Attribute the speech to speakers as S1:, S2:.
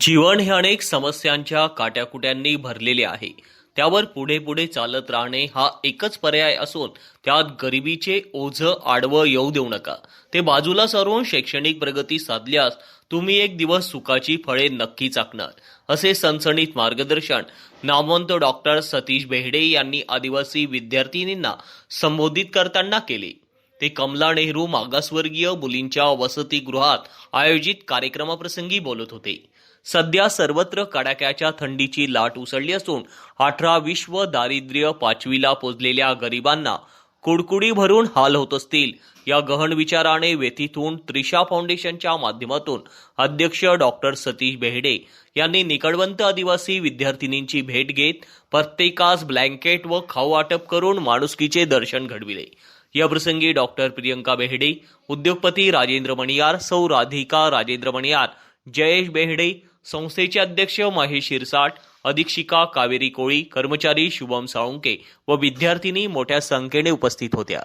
S1: जीवन हे अनेक समस्यांच्या काट्याकुट्यांनी भरलेले आहे. त्यावर पुढे पुढे चालत राहणे हा एकच पर्याय असून त्यात गरिबीचे ओझं आडवं येऊ देऊ नका. ते बाजूला सारून शैक्षणिक प्रगती साधल्यास तुम्ही एक दिवस सुखाची फळे नक्की चाकणार असे सणसणीत मार्गदर्शन नामवंत डॉक्टर सतीश बेहडे यांनी आदिवासी विद्यार्थिनींना संबोधित करताना केले. ते कमला नेहरू मागासवर्गीय मुलींच्या वसतिगृहात आयोजित कार्यक्रमाप्रसंगी बोलत होते. सध्या सर्वत्र कडाक्याच्या थंडीची लाट उसळली असून अठरा विश्व दारिद्र्य पाचवीला पोचलेल्या गरिबांना कुडकुडी भरून हाल होत असतील या गहन विचाराने व्यथित होऊन त्रिशा फाउंडेशनच्या माध्यमातून अध्यक्ष डॉक्टर सतीश बेहडे यांनी निकडवंत आदिवासी विद्यार्थिनींची भेट घेत प्रत्येकास ब्लँकेट व खाऊ वाटप करून माणुसकीचे दर्शन घडविले. या प्रसंगी डॉक्टर प्रियंका बेहडे उद्योगपती राजेंद्र मणियार सौ राधिका राजेंद्र मणियार जयेश बेहडे संस्थेचे अध्यक्ष महेश शिरसाट अधीक्षिका कावेरी कोळी कर्मचारी शुभम साळुंके व विद्यार्थिनी मोठ्या संख्येने उपस्थित होत्या.